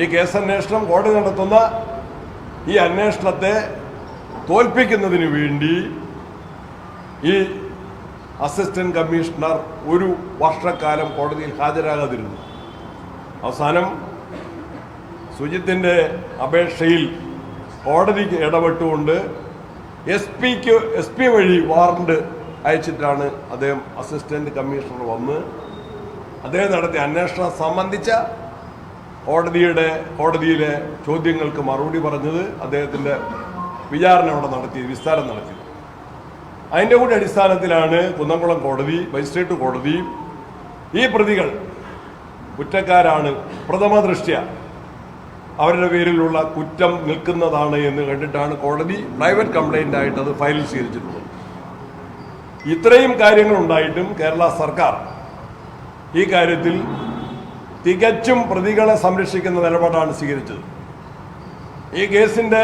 ഈ കേസന്വേഷണം കോടതി നടത്തുന്ന ഈ അന്വേഷണത്തെ തോൽപ്പിക്കുന്നതിന് വേണ്ടി ഈ അസിസ്റ്റന്റ് കമ്മീഷണർ ഒരു വർഷക്കാലം കോടതിയിൽ ഹാജരാകാതിരുന്നു. അവസാനം സുജിത്തിന്റെ അപേക്ഷയിൽ കോടതിക്ക് ഇടപെട്ടുകൊണ്ട് എസ് പിക്ക് എസ് പി വഴി വാറണ്ട് അയച്ചിട്ടാണ് അദ്ദേഹം അസിസ്റ്റന്റ് കമ്മീഷണർ വന്ന് അദ്ദേഹം നടത്തിയ അന്വേഷണം സംബന്ധിച്ച കോടതിയുടെ കോടതിയിലെ ചോദ്യങ്ങൾക്ക് മറുപടി പറഞ്ഞത് അദ്ദേഹത്തിന്റെ വിചാരണ അവിടെ നടത്തി വിസ്താരം നടത്തി. അതിന്റെ കൂടി അടിസ്ഥാനത്തിലാണ് കുന്നംകുളം കോടതി മജിസ്ട്രേറ്റ് കോടതി ഈ പ്രതികൾ കുറ്റക്കാരാണ് പ്രഥമ ദൃഷ്ട്യ. അവരുടെ പേരിലുള്ള കുറ്റം നിൽക്കുന്നതാണ് എന്ന് കണ്ടിട്ടാണ് കോടതി പ്രൈവറ്റ് കംപ്ലൈന്റ് ആയിട്ട് അത് ഫയൽ സ്വീകരിച്ചിട്ടുള്ളത്. ഇത്രയും കാര്യങ്ങളുണ്ടായിട്ടും കേരള സർക്കാർ ഈ കാര്യത്തിൽ തികച്ചും പ്രതികളെ സംരക്ഷിക്കുന്ന നിലപാടാണ് സ്വീകരിച്ചത്. ഈ കേസിന്റെ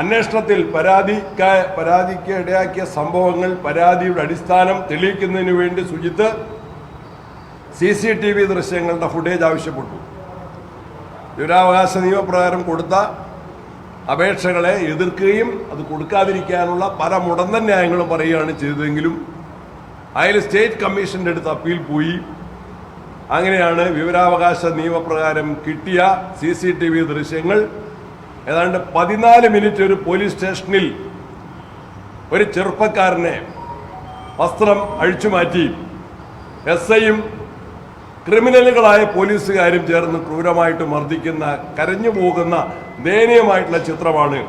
അന്വേഷണത്തിൽ പരാതിക്ക പരാതിക്ക് ഇടയാക്കിയ സംഭവങ്ങൾ പരാതിയുടെ അടിസ്ഥാനം തെളിയിക്കുന്നതിന് വേണ്ടി Sujith C C T V ദൃശ്യങ്ങളുടെ ഫുട്ടേജ് ആവശ്യപ്പെട്ടു. വിവരാവകാശ നിയമപ്രകാരം കൊടുത്ത അപേക്ഷകളെ എതിർക്കുകയും അത് കൊടുക്കാതിരിക്കാനുള്ള പല മുടന്തൻ ന്യായങ്ങളും പറയുകയാണ് ചെയ്തതെങ്കിലും അതിൽ സ്റ്റേറ്റ് കമ്മീഷന്റെ അടുത്ത് അപ്പീൽ പോയി. അങ്ങനെയാണ് വിവരാവകാശ നിയമപ്രകാരം കിട്ടിയ സി സി ടി വി ദൃശ്യങ്ങൾ. ഏതാണ്ട് പതിനാല് മിനിറ്റ് ഒരു പോലീസ് സ്റ്റേഷനിൽ ഒരു ചെറുപ്പക്കാരനെ വസ്ത്രം അഴിച്ചു മാറ്റി. എസ് ഐയും ക്രിമിനലുകളായ പോലീസുകാരും ചേർന്ന് ക്രൂരമായിട്ട് മർദ്ദിക്കുന്ന കരഞ്ഞു പോകുന്ന ദയനീയമായിട്ടുള്ള ചിത്രമാണ്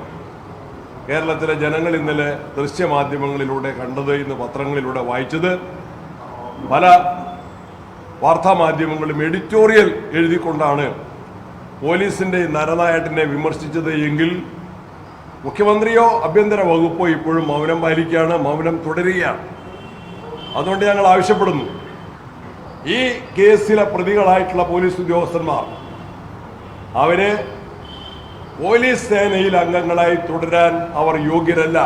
കേരളത്തിലെ ജനങ്ങൾ ഇന്നലെ ദൃശ്യമാധ്യമങ്ങളിലൂടെ കണ്ടത് ഇന്ന് പത്രങ്ങളിലൂടെ വായിച്ചത്. പല വാർത്താമാധ്യമങ്ങളും എഡിറ്റോറിയൽ എഴുതിക്കൊണ്ടാണ് പോലീസിന്റെ നരനായട്ടിനെ വിമർശിച്ചത് എങ്കിൽ മുഖ്യമന്ത്രിയോ ആഭ്യന്തര വകുപ്പോ ഇപ്പോഴും മൗനം പാലിക്കുകയാണ് മൗനം തുടരുകയാണ്. അതുകൊണ്ട് ഞങ്ങൾ ആവശ്യപ്പെടുന്നു. ഈ കേസിലെ പ്രതികളായിട്ടുള്ള പോലീസ് ഉദ്യോഗസ്ഥന്മാർ അവർ പോലീസ് സേനയിൽ അംഗങ്ങളായി തുടരാൻ അവർ യോഗ്യരല്ല.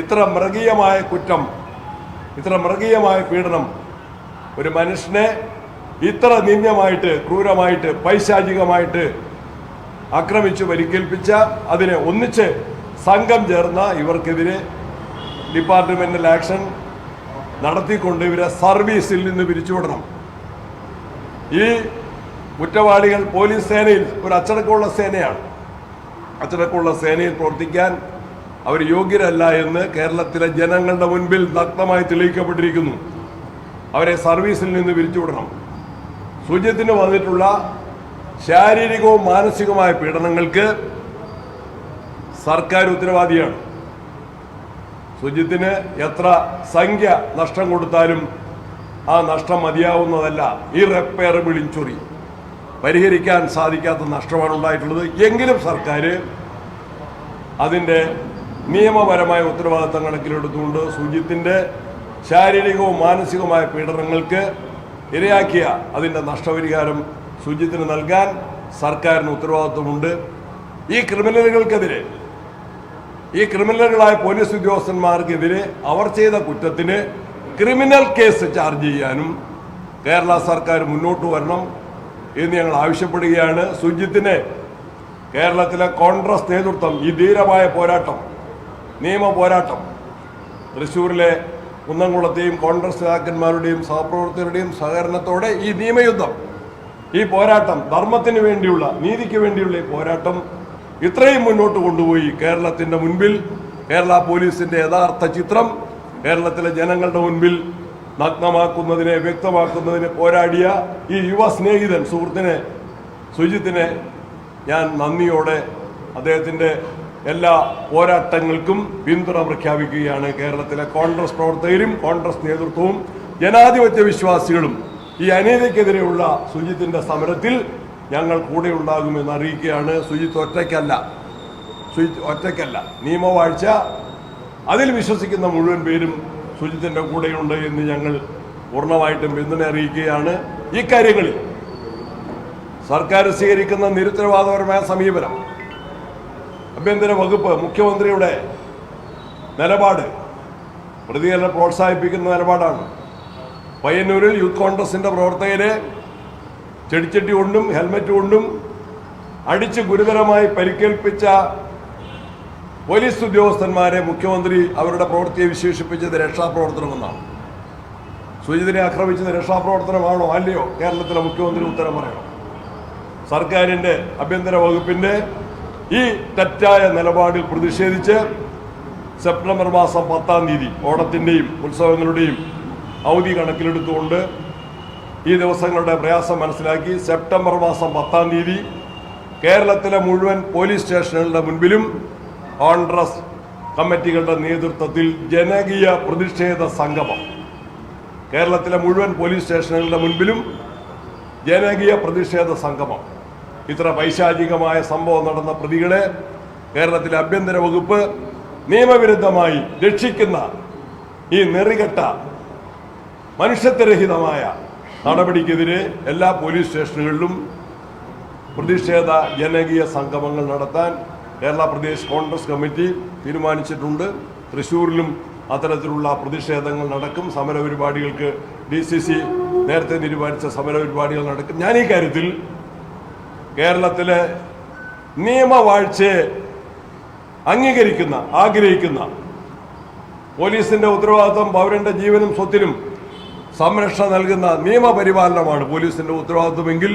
ഇത്ര മൃഗീയമായ കുറ്റം ഇത്ര മൃഗീയമായ പീഡനം ഒരു മനുഷ്യനെ ഇത്ര നിന്ദ്യമായിട്ട് ക്രൂരമായിട്ട് പൈശാചികമായിട്ട് ആക്രമിച്ചു പരിക്കേൽപ്പിച്ച അതിനെ ഒന്നിച്ച് സംഘം ചേർന്ന ഇവർക്കെതിരെ ഡിപ്പാർട്ട്മെന്റൽ ആക്ഷൻ നടത്തിക്കൊണ്ട് ഇവരെ സർവീസിൽ നിന്ന് പിരിച്ചുവിടണം. ഈ കുറ്റവാളികൾ പോലീസ് സേനയിൽ ഒരു അച്ചടക്കമുള്ള സേനയാണ്. അച്ചടക്കമുള്ള സേനയിൽ പ്രവർത്തിക്കാൻ അവർ യോഗ്യരല്ല എന്ന് കേരളത്തിലെ ജനങ്ങളുടെ മുൻപിൽ നഗ്നമായി തെളിയിക്കപ്പെട്ടിരിക്കുന്നു. അവരെ സർവീസിൽ നിന്ന് പിരിച്ചുവിടണം. സുജിത്തിന് വന്നിട്ടുള്ള ശാരീരികവും മാനസികവുമായ പീഡനങ്ങൾക്ക് സർക്കാർ ഉത്തരവാദിയാണ്. സുജിത്തിന് എത്ര സംഖ്യ നഷ്ടം കൊടുത്താലും ആ നഷ്ടം മതിയാവുന്നതല്ല. റെപ്പയറബിൾ ഇഞ്ചുറി പരിഹരിക്കാൻ സാധിക്കാത്ത നഷ്ടമാണ് ഉണ്ടായിട്ടുള്ളത്. എങ്കിലും സർക്കാർ അതിന്റെ നിയമപരമായ ഉത്തരവാദിത്തം കണക്കിലെടുത്തുകൊണ്ട് സുജിത്തിന്റെ ശാരീരികവും മാനസികവുമായ പീഡനങ്ങൾക്ക് ഇരയാക്കിയ അതിന്റെ നഷ്ടപരിഹാരം സുജിത്തിന് നൽകാൻ സർക്കാരിന് ഉത്തരവാദിത്വമുണ്ട്. ഈ ക്രിമിനലുകൾക്കെതിരെ ഈ ക്രിമിനലുകളായ പോലീസ് ഉദ്യോഗസ്ഥന്മാർക്കെതിരെ അവർ ചെയ്ത കുറ്റത്തിന് ക്രിമിനൽ കേസ് ചാർജ് ചെയ്യാനും കേരള സർക്കാർ മുന്നോട്ട് വരണം എന്ന് ഞങ്ങൾ ആവശ്യപ്പെടുകയാണ്. സുജിത്തിനെ കേരളത്തിലെ കോൺഗ്രസ് നേതൃത്വം ഈ ധീരമായ പോരാട്ടം നിയമ പോരാട്ടം തൃശ്ശൂരിലെ കുന്നംകുളത്തെയും കോൺഗ്രസ് നേതാക്കന്മാരുടെയും സഹപ്രവർത്തകരുടെയും സഹകരണത്തോടെ ഈ നിയമയുദ്ധം ഈ പോരാട്ടം ധർമ്മത്തിന് വേണ്ടിയുള്ള നീതിക്ക് വേണ്ടിയുള്ള ഈ പോരാട്ടം ഇത്രയും മുന്നോട്ട് കൊണ്ടുപോയി. കേരളത്തിന്റെ മുൻപിൽ കേരള പോലീസിന്റെ യഥാർത്ഥ ചിത്രം കേരളത്തിലെ ജനങ്ങളുടെ മുൻപിൽ നഗ്നമാക്കുന്നതിനെ വ്യക്തമാക്കുന്നതിന് പോരാടിയ ഈ യുവ സ്നേഹിതൻ സുഹൃത്തിനെ സുജിത്തിനെ ഞാൻ നന്ദിയോടെ അദ്ദേഹത്തിന്റെ എല്ലാ പോരാട്ടങ്ങൾക്കും പിന്തുണ പ്രഖ്യാപിക്കുകയാണ് കേരളത്തിലെ കോൺഗ്രസ് പ്രവർത്തകരും കോൺഗ്രസ് നേതൃത്വവും ജനാധിപത്യ വിശ്വാസികളും. ഈ അനീതിക്കെതിരെയുള്ള സുജിത്തിന്റെ സമരത്തിൽ ഞങ്ങൾ കൂടെ ഉണ്ടാകുമെന്ന് അറിയിക്കുകയാണ് സുജിത്ത് ഒറ്റയ്ക്കല്ല. സുജിത്ത് ഒറ്റയ്ക്കല്ല. നിയമവാഴ്ച. അതിൽ വിശ്വസിക്കുന്ന മുഴുവൻ പേരും സുജിത്തിന്റെ കൂടെയുണ്ട് എന്ന് ഞങ്ങൾ പൂർണമായിട്ടും പിന്തുണ അറിയിക്കുകയാണ്. ഇക്കാര്യങ്ങളിൽ സർക്കാർ സ്വീകരിക്കുന്ന നിരുത്തരവാദപരമായ സമീപനം ആഭ്യന്തര വകുപ്പ് മുഖ്യമന്ത്രിയുടെ നിലപാട് പ്രതികളെ പ്രോത്സാഹിപ്പിക്കുന്ന നിലപാടാണ്. പയ്യന്നൂരിൽ യൂത്ത് കോൺഗ്രസിന്റെ പ്രവർത്തകരെ ചെടിച്ചട്ടി കൊണ്ടും ഹെൽമറ്റ് കൊണ്ടും അടിച്ച് ഗുരുതരമായി പരിക്കേൽപ്പിച്ച പോലീസ് ഉദ്യോഗസ്ഥന്മാരെ മുഖ്യമന്ത്രി അവരുടെ പ്രവൃത്തിയെ വിശേഷിപ്പിച്ചത് രക്ഷാപ്രവർത്തനമെന്നാണ് സുജിതിനെ ആക്രമിച്ചത് രക്ഷാപ്രവർത്തനമാണോ അല്ലയോ കേരളത്തിലെ മുഖ്യമന്ത്രി ഉത്തരം പറയണം. സർക്കാരിന്റെ ആഭ്യന്തര വകുപ്പിന്റെ ഈ തെറ്റായ നിലപാടിൽ പ്രതിഷേധിച്ച് സെപ്റ്റംബർ മാസം പത്താം തീയതി ഓണത്തിന്റെയും ഉത്സവങ്ങളുടെയും അവധി കണക്കിലെടുത്തുകൊണ്ട് ഈ ദിവസങ്ങളുടെ പ്രയാസം മനസ്സിലാക്കി സെപ്റ്റംബർ മാസം പത്താം തീയതി കേരളത്തിലെ മുഴുവൻ പോലീസ് സ്റ്റേഷനുകളുടെ മുൻപിലും കോൺഗ്രസ് കമ്മിറ്റികളുടെ നേതൃത്വത്തിൽ ജനകീയ പ്രതിഷേധ സംഗമം. കേരളത്തിലെ മുഴുവൻ പോലീസ് സ്റ്റേഷനുകളുടെ മുൻപിലും ജനകീയ പ്രതിഷേധ സംഗമം. ഇത്ര പൈശാചികമായ സംഭവം നടന്ന പ്രതികളെ കേരളത്തിലെ ആഭ്യന്തര വകുപ്പ് നിയമവിരുദ്ധമായി രക്ഷിക്കുന്ന ഈ നെറികെട്ട മനുഷ്യത്വരഹിതമായ നടപടിക്കെതിരെ എല്ലാ പോലീസ് സ്റ്റേഷനുകളിലും പ്രതിഷേധ ജനകീയ സംഗമങ്ങൾ നടത്താൻ കേരള പ്രദേശ് കോൺഗ്രസ് കമ്മിറ്റി തീരുമാനിച്ചിട്ടുണ്ട്. തൃശ്ശൂരിലും അത്തരത്തിലുള്ള പ്രതിഷേധങ്ങൾ നടക്കും. സമരപരിപാടികൾക്ക് ഡി സി സി നേരത്തെ തീരുമാനിച്ച സമരപരിപാടികൾ നടക്കും. ഞാൻ ഈ കാര്യത്തിൽ കേരളത്തിലെ നിയമവാഴ്ച അംഗീകരിക്കുന്ന ആഗ്രഹിക്കുന്ന പോലീസിന്റെ ഉത്തരവാദിത്വം പൗരന്റെ ജീവനും സ്വത്തിനും സംരക്ഷണം നൽകുന്ന നിയമപരിപാലനമാണ് പോലീസിന്റെ ഉത്തരവാദിത്വമെങ്കിൽ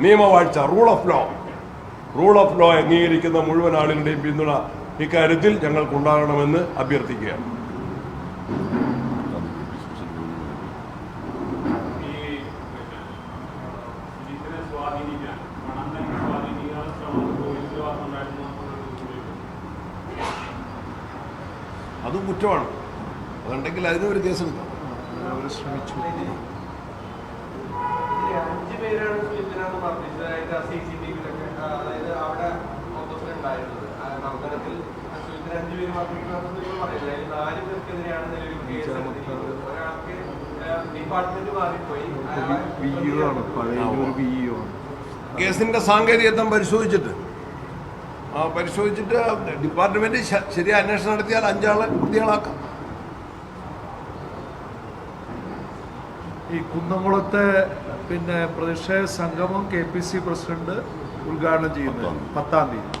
നിയമവാഴ്ച rule of law rule of law അംഗീകരിക്കുന്ന മുഴുവൻ ആളുകളുടെയും പിന്തുണ ഇക്കാര്യത്തിൽ ഞങ്ങൾക്കുണ്ടാകണമെന്ന് അഭ്യർത്ഥിക്കുകയാണ് ഈ ഇതിനെ സ്വാധീനിക്കാൻ പണം തന്നെ സ്വാധീനിക്കാൻ ശ്രമം പോലീസിന്റെ ഭാഗത്തുണ്ടായിരുന്നു അത് കുറ്റമാണ് അതുണ്ടെങ്കിൽ അതിനൊരു കേസെടുക്കാം ഇതിൽ അഞ്ച് പേരാണ് സുജിത്തിനാണ് പറഞ്ഞത് അതായത് സി സി ടി വിയിലൊക്കെ അതായത് അവിടെ ഓപ്പോസിറ്റ് ഉണ്ടായിരുന്നത് ആ നഗരത്തിൽ സുജിത്തിന് അഞ്ച് പേര് മർദ്ദിക്കണമെന്ന് നിങ്ങൾ പറയില്ല അതിൽ നാല് പേർക്കെതിരെയാണ് നിലവിൽ കേസ് എടുത്തിരിക്കുന്നത് ഒരാൾക്ക് ഡിപ്പാർട്ട്മെന്റ് വേണം അതുണ്ടെങ്കിൽ ആണ്. ഒരു ബിഇഒ ശ്രമിച്ചു കേസിന്റെ സാങ്കേതികത്വം പരിശോധിച്ചിട്ട് പരിശോധിച്ചിട്ട് ഡിപ്പാർട്ട്മെന്റ് ശരിയായ അന്വേഷണം നടത്തിയാൽ അഞ്ചാളെ പ്രതികളാക്കാം ഈ കുന്നംകുളത്തെ പിന്നെ പ്രതിഷേധ സംഗമം കെ പി സി പ്രസിഡന്റ് ഉദ്ഘാടനം ചെയ്യുന്നത് പത്താം തീയതി.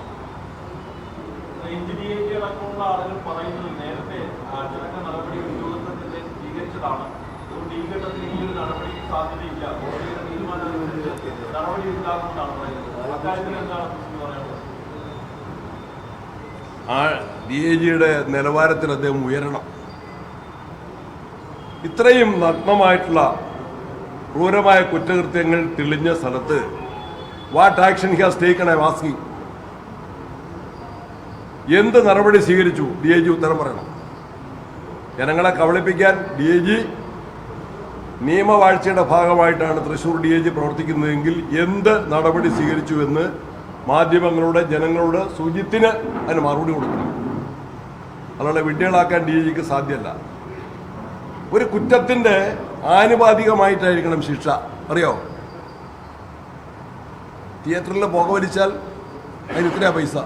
നടപടി ഉണ്ടാകുമെന്നാണ് പറയുന്നത്. അക്കാര്യത്തിൽ എന്താണ്? ആ ഡി എ ജിയുടെ നിലവാരത്തിൽ അദ്ദേഹം ഉയരണം. ഇത്രയും നഗ്നമായിട്ടുള്ള ക്രൂരമായ കുറ്റകൃത്യങ്ങൾ തെളിഞ്ഞ സ്ഥലത്ത് what action he has taken I വാസ്കി എന്ത് നടപടി സ്വീകരിച്ചു ഡി ഐ ജി ഉത്തരം പറയണം. ജനങ്ങളെ കബളിപ്പിക്കാൻ ഡി ഐ ജി നിയമവാഴ്ചയുടെ ഭാഗമായിട്ടാണ് തൃശൂർ ഡി ഐ ജി പ്രവർത്തിക്കുന്നതെങ്കിൽ എന്ത് നടപടി സ്വീകരിച്ചു എന്ന് മാധ്യമങ്ങളോട് ജനങ്ങളോട് സുജിത്തിന് അതിന് മറുപടി കൊടുക്കണം. അല്ലാതെ വിഡ്ഢികളാക്കാൻ ഡി ജിക്ക് സാധ്യമല്ല. ഒരു കുറ്റത്തിന്റെ ആനുപാതികമായിട്ടായിരിക്കണം ശിക്ഷ. അറിയോ? തിയേറ്ററിൽ പുക വലിച്ചാൽ അതിന് ഇത്രയാ പൈസ.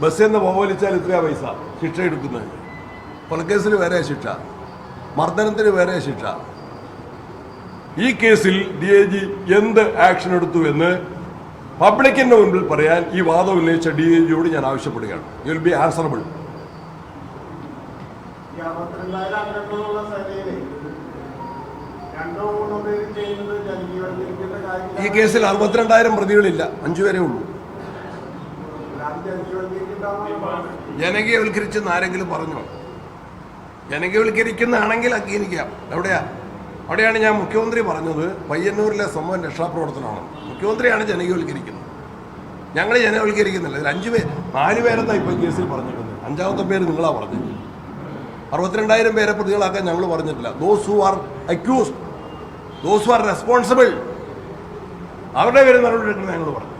ബസ്സിൽ നിന്ന് പുക വലിച്ചാൽ ഇത്രയാ പൈസ ശിക്ഷ എടുക്കുന്നത്. കൊലക്കേസിന് വേറെ ശിക്ഷ. മർദ്ദനത്തിന് വേറെ ശിക്ഷ. ഈ കേസിൽ ഡി ഐ ജി എന്ത് ആക്ഷൻ എടുത്തു എന്ന് പബ്ലിക്കിന്റെ മുൻപിൽ പറയാൻ ഈ വാദം ഉന്നയിച്ച ഡി ഐ ജിയോട് ഞാൻ ആവശ്യപ്പെടുകയാണ്. യു വിൽ ബി ആൻസറബിൾ ഈ കേസിൽ അറുപത്തിരണ്ടായിരം പ്രതികളില്ല. അഞ്ചു വരെ ഉള്ളൂ. ജനകീയവൽക്കരിച്ചെന്ന് ആരെങ്കിലും പറഞ്ഞോ? ജനകീയവൽക്കരിക്കുന്നതാണെങ്കിൽ അംഗീകരിക്കാം. എവിടെയാ? അവിടെയാണ് ഞാൻ മുഖ്യമന്ത്രി പറഞ്ഞത് പയ്യന്നൂരിലെ സംഭവം രക്ഷാപ്രവർത്തനമാണ്. മുഖ്യമന്ത്രിയാണ് ജനകീയവൽക്കരിക്കുന്നത്. ഞങ്ങൾ ജനവൽക്കരിക്കുന്നില്ല ഇതിൽ അഞ്ച് പേര് നാല് പേരെന്താ ഇപ്പോൾ കേസിൽ പറഞ്ഞിരിക്കുന്നത് അഞ്ചാമത്തെ പേര് നിങ്ങളാ പറഞ്ഞത് അറുപത്തിരണ്ടായിരം പേരെ പ്രതികളാക്കാൻ ഞങ്ങൾ പറഞ്ഞിട്ടില്ല. Those who are accused those who are responsible അവരുടെ പേര് നടപടി ഞങ്ങൾ പറഞ്ഞു.